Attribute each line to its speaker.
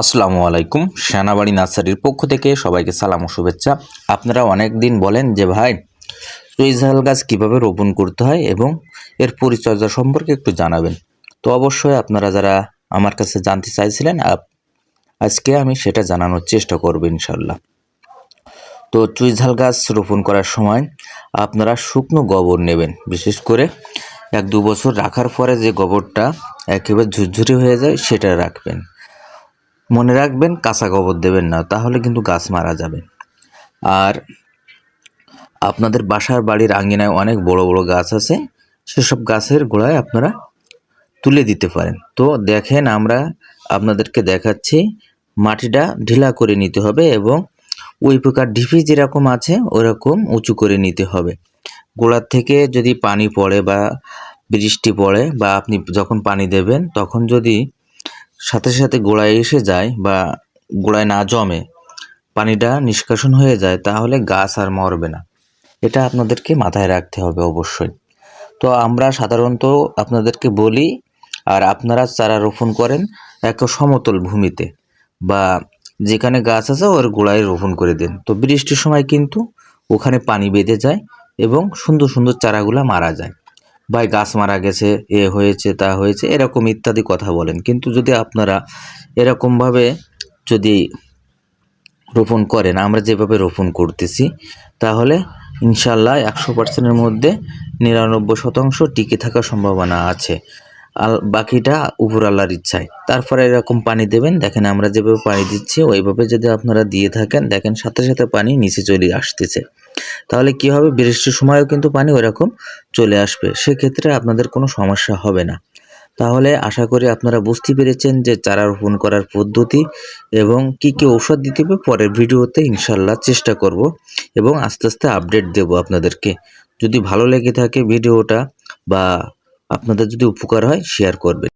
Speaker 1: আসসালামু আলাইকুম। সেনাবাড়ি নার্সারির পক্ষ থেকে সবাইকে সালাম ও শুভেচ্ছা। আপনারা অনেক দিন বলেন যে, ভাই চুইঝাল গাছ কীভাবে রোপণ করতে হয় এবং এর পরিচর্যা সম্পর্কে একটু জানাবেন। তো অবশ্যই আপনারা যারা আমার কাছে জানতে চাইছিলেন আজকে আমি সেটা জানানোর চেষ্টা করব ইনশাল্লাহ তো চুইঝাল গাছ রোপণ করার সময় আপনারা শুকনো গোবর নেবেন। বিশেষ করে এক দু বছর রাখার পরে যে গোবরটা একেবারে ঝুরঝুরি হয়ে যায়, সেটা রাখবেন। মনে রাখবেন, কাঁচা গোবর দেবেন না, তাহলে কিন্তু গাছ মারা যাবে। আর আপনাদের বাসার বাড়ির আঙ্গিনায় অনেক বড় বড় গাছ আছে, সেসব গাছের গোড়ায় আপনারা তুলে দিতে পারেন। তো দেখেন, আমরা আপনাদেরকে দেখাচ্ছি, মাটিটা ঢিলা করে নিতে হবে এবং ওই প্রকার ঢিপি যেরকম আছে, ওরকম উঁচু করে নিতে হবে। গোড়ার থেকে যদি পানি পড়ে বা বৃষ্টি পড়ে বা আপনি যখন পানি দেবেন, তখন যদি সাথে সাথে গোড়ায় এসে যায় বা গোড়ায় না জমে, পানিটা নিষ্কাশন হয়ে যায়, তাহলে গাছ আর মরবে না। এটা আপনাদেরকে মাথায় রাখতে হবে অবশ্যই। তো আমরা সাধারণত আপনাদেরকে বলি, আর আপনারা চারা রোপণ করেন এক সমতল ভূমিতে বা যেখানে গাছ আছে ওর গোড়ায় রোপণ করে দেন। তো বৃষ্টির সময় কিন্তু ওখানে পানি বেঁধে যায় এবং সুন্দর সুন্দর চারাগুলো মারা যায়। ভাই গাছ মারা গেছে, এ হয়েছে, তা হয়েছে, এরকম ইত্যাদি কথা বলেন। কিন্তু যদি আপনারা এরকমভাবে যদি রোপণ করেন, আমরা যেভাবে রোপণ করতেছি, তাহলে ইনশাল্লাহ একশো পার্সেন্টের মধ্যে নিরানব্বই শতাংশ টিকে থাকার সম্ভাবনা আছে। আল, বাকিটা উপর আল্লাহর ইচ্ছায়। তারপরে এরকম পানি দেবেন, দেখেন আমরা যেভাবে পানি দিচ্ছি, ওইভাবে যদি আপনারা দিয়ে থাকেন, দেখেন সাথে সাথে পানি নিচে চলে আসতেছে। তাহলে কি হবে? বৃষ্টির সময়ও কিন্তু পানি ওইরকম চলে আসবে। সেক্ষেত্রে আপনাদের কোনো সমস্যা হবে না। তাহলে আশা করি আপনারা বুঝতে পেরেছেন যে চারা রোপণ করার পদ্ধতি এবং কি কি ঔষধ দিতে হবে পরের ভিডিওতে ইনশাল্লাহ চেষ্টা করব এবং আস্তে আস্তে আপডেট দেব আপনাদেরকে। যদি ভালো লেগে থাকে ভিডিওটা বা আপনাদের যদি উপকার হয় শেয়ার করবেন।